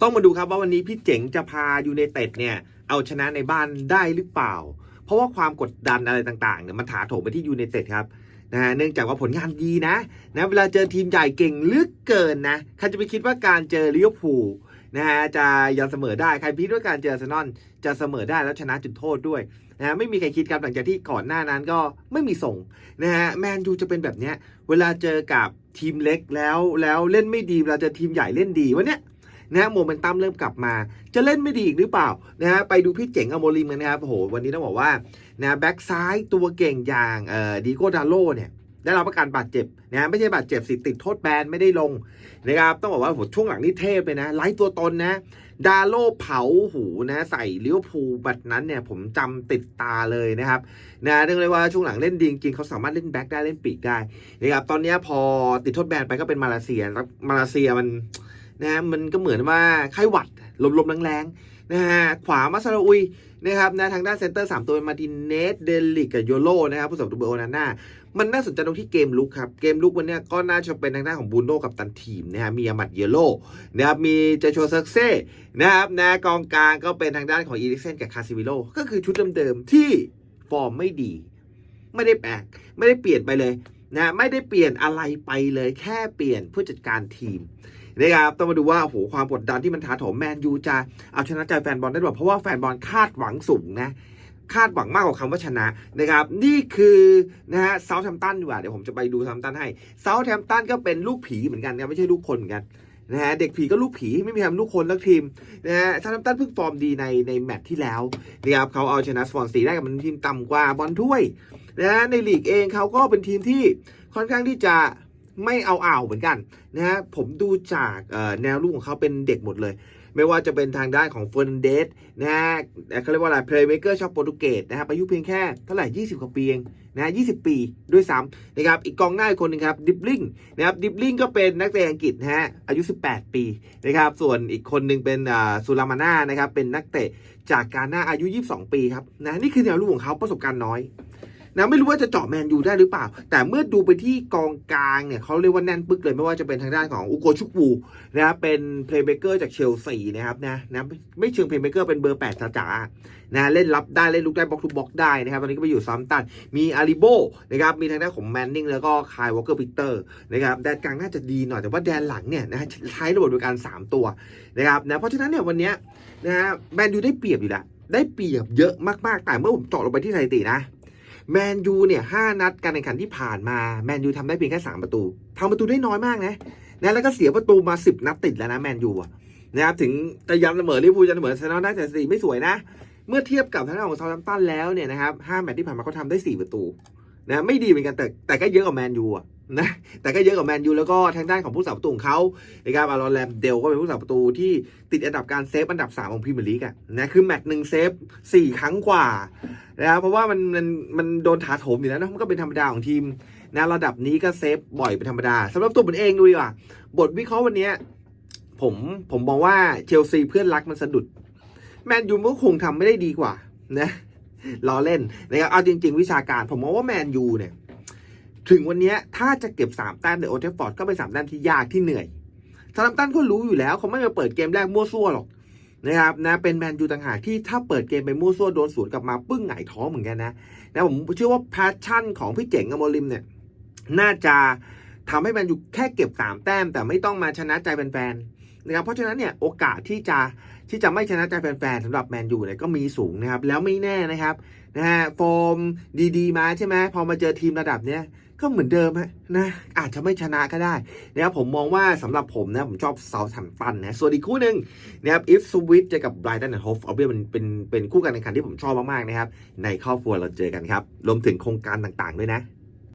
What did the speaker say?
ต้องมาดูครับว่าวันนี้พี่เจ๋งจะพายูไนเต็ดเนี่ยเอาชนะในบ้านได้หรือเปล่า เพราะว่าความกดดันอะไรต่างๆเนี่ยมันถาโถมไปที่ยูไนเต็ดครับนะฮะเนื่องจากว่าผลงานดีนะนะเวลาเจอทีมใหญ่เก่งเลือกเกินนะใครจะไปคิดว่าการเจอลิเวอร์พูลนะฮะจะยังเสมอได้ใครคิดว่าการเจอเซนอลจะเสมอได้แล้วชนะจุดโทษด้วยนะฮะไม่มีใครคิดครับหลังจากที่ก่อนหน้านั้นก็ไม่มีส่งนะฮะแมนยูจะเป็นแบบเนี้ยเวลาเจอกับทีมเล็กแล้วแล้วเล่นไม่ดีเวลาเจอทีมใหญ่เล่นดีวันเนี้ย นะฮะโมเมนตัมเริ่มกลับมา จะเล่นไม่ดีอีกหรือเปล่านะฮะไปดูพี่เจ๋งอโมลิมกันนะครับโอ้โหวันนี้ต้องบอกว่านะแบ็กซ้ายตัวเก่งอย่างเอ่อดีโกดาโลเนี่ยได้รับประการบาดเจ็บนะไม่ใช่บาดเจ็บสิติดโทษแบนไม่ได้ลงนะครับต้องบอกว่าโอ้โหช่วงหลังนี่เทพเลยนะไร้ตัวตนนะ ดาโลเผาหูนะใส่เลิเวอร์พูบัดนั้นเนี่ยผมจำติดตาเลยนะครับนะเรื่องเลยว่าช่วงหลังเล่นดีจริงเขาสามารถเล่นแบ็กได้เล่นปีกได้นะครับตอนนี้พอติดโทษแบนไปก็เป็นมาเลเซียแล้วมาเลเซียมัน นะฮะมันก็เหมือนว่าไข้หวัดลมๆแรงๆนะฮะขวามาซาราอุยนะครับนะทางด้านเซนเตอร์ 3 ตัวเป็นมาตินเนสเดลิกกับโยโลนะครับผู้สมตัวเบอร์โอนาน่ามันน่าสนใจตรงที่เกมลุกครับ เกมลุกวันนี้ก็น่าจะเป็นทางด้านของบูโน่กับตันทีมนะฮะมีอามัดเยโลนะครับมีเจโชเซกเซ่นะครับนะกองกลางก็เป็นทางด้านของอีริกเซนกับคาซิมิโลก็คือชุดเดิมๆที่ฟอร์มไม่ดี ไม่ได้แปลกไม่ได้เปลี่ยนไปเลยนะไม่ได้เปลี่ยนอะไรไปเลยแค่เปลี่ยนผู้จัดการทีม นะครับต้องมาดูว่าโอ้โหความกดดันที่มันถาโถมแมนยูจะเอาชนะใจแฟนบอลได้หรือเปล่าเพราะว่าแฟนบอลคาดหวังสูงนะคาดหวังมากกว่าคำว่าชนะนะครับ นี่คือนะฮะเซาท์แฮมตันดีกว่าเดี๋ยวผมจะไปดูเซาท์แฮมตันให้เซาท์แฮมตันก็เป็นลูกผีเหมือนกันนะไม่ใช่ลูกคนเหมือนกันนะฮะเด็กผีก็ลูกผีไม่มีทำลูกคนลักทีมนะฮะเซาท์แฮมตันเพิ่งฟอร์มดีในในแมตช์ที่แล้วนะครับเขาเอาชนะสปอนซีได้กับมันทีมต่ำกว่าบอลถ้วยนะฮะในลีกเองเขาก็เป็นทีมที่ค่อนข้างที่จะ ไม่เอาอ่าวเหมือนกันนะฮะผมดูจากแนวลูกของเขาเป็นเด็กหมดเลย ไม่ว่าจะเป็นทางด้านของเฟอร์นันเดสนะฮะเขาเรียกว่าอะไรเพลย์เมเกอร์ชาวโปรตุเกสนะครับอายุเพียงแค่เท่าไหร่ 20 กว่าปีเองนะฮะ20 ปีด้วยซ้ำนะครับอีกกองหน้าคนหนึงครับดิบลิงนะครับดิบลิงก็เป็นนักเตะอังกฤษนะฮะอายุ 18 ปีนะครับส่วนอีกคนหนึงเป็นซูลามาน่านะครับเป็นนักเตะจากการหน้าอายุ 22 ปีครับนะนี่คือแนวลูกของเขาประสบการณ์น้อย นะไม่รู้ว่าจะเจาะแมนยูได้หรือเปล่า แต่เมื่อดูไปที่กองกลางเนี่ยเขาเรียกว่าแน่นปึกเลยไม่ว่าจะเป็นทางด้านของอุโกชุกวูนะครับเป็นเพลย์เมเกอร์จากเชลซีนะครับนะนะไม่เชิงเพลย์เมเกอร์เป็นเบอร์8จ๋านะเล่นรับได้เล่นลุกได้บล็อกทูบล็อกได้นะครับตอนนี้ก็ไปอยู่ซัมตันมีอาริโบนะครับมีทางด้านของแมนนิงแล้วก็คายวอลเกอร์ปิเตอร์นะครับแดนกลางน่าจะดีหน่อยแต่ว่าแดนหลังเนี่ยนะใช้ระบบโดยการ 3 ตัวนะครับนะเพราะฉะนั้นเนี่ยวันนี้นะฮะแมนยูได้เปรียบอยู่แล้วได้เปรียบเยอะมากๆแต่เมื่อผมเจาะลงไปที่สถิตินะ แมนยูเนี่ยห้านัดการแข่งขันที่ผ่านมาแมนยูทำได้เพียงแค่สามประตูทำประตูได้น้อยมากนะนะแล้วก็เสียประตูมาสิบนัดติดแล้วนะแมนยูอะนะครับถึงจะยันเสมอลิเวอร์พูลจะเสมอเซนอลได้แต่สี่ไม่สวยนะ เมื่อเทียบกับทางด้านของซาลัมตันแล้วเนี่ยนะครับห้าแมตช์ที่ผ่านมาเขาทำได้สี่ประตูนะไม่ดีเหมือนกันแต่แต่ก็เยอะกว่าแมนยูอะ นะแต่ก็เยอะกว่าแมนยูแล้วก็ทางด้านของผู้สาประตูของเขานะครับอารอนแรมเดลก็เป็นผู้สาประตูที่ติดอันดับการเซฟอันดับ 3 ของพรีเมียร์ลีกอะนะคือแมตช์หนึ่งเซฟสี่ครั้งกว่านะครับเพราะว่ามันมันมันโดนถาโถมอยู่แล้วนะมันก็เป็นธรรมดาของทีมนะระดับนี้ก็เซฟบ่อยเป็นธรรมดาสำหรับตัวผมเองดูดีกว่าบทวิเคราะห์วันนี้ผมผมมองว่าเชลซีเพื่อนรักมันสะดุดแมนยูก็คงทำไม่ได้ดีกว่านะล้อเล่นนะครับเอาจริง ๆ วิชาการผมมองว่าแมนยูเนี่ย ถึงวันนี้ถ้าจะเก็บสามแต้มในโอเทฟฟอร์ดก็เป็นสามแต้มที่ยากที่เหนื่อยซาลัมตันก็รู้อยู่แล้วเขาไม่มาเปิดเกมแรกมั่วซั่วหรอกนะครับนะเป็นแมนยูต่างหากที่ถ้าเปิดเกมไปมั่วซั่วโดนสวนกลับมาปึ้งหงายท้องเหมือนกันนะนะผมเชื่อว่าแพชชั่นของพี่เจ๋งอโมลิมเนี่ยน่าจะทำให้แมนยูแค่เก็บ 3 แต้ม แต่ไม่ต้องมาชนะใจแฟนๆนะครับเพราะฉะนั้นเนี่ยโอกาสที่จะที่จะไม่ชนะใจแฟนๆสำหรับแมนยูเนี่ยก็มีสูงนะครับแล้วไม่แน่นะครับ นะฮะฟอร์มดีๆ มาใช่ไหมพอมาเจอทีมระดับเนี้ยก็เหมือนเดิมนะอาจจะไม่ชนะก็ได้นะครับผมมองว่าสำหรับผมนะผมชอบเซาท์แฮมตันนะส่วนอีกคู่หนึ่งนะครับอิฟสวิตเจอกับไบรตันแอนด์โฮฟเอาเป็นเป็นเป็นคู่การแข่งขันที่ผมชอบมากๆนะครับในครอบครัวเราเจอกันครับรวมถึงโครงการต่างๆด้วยนะ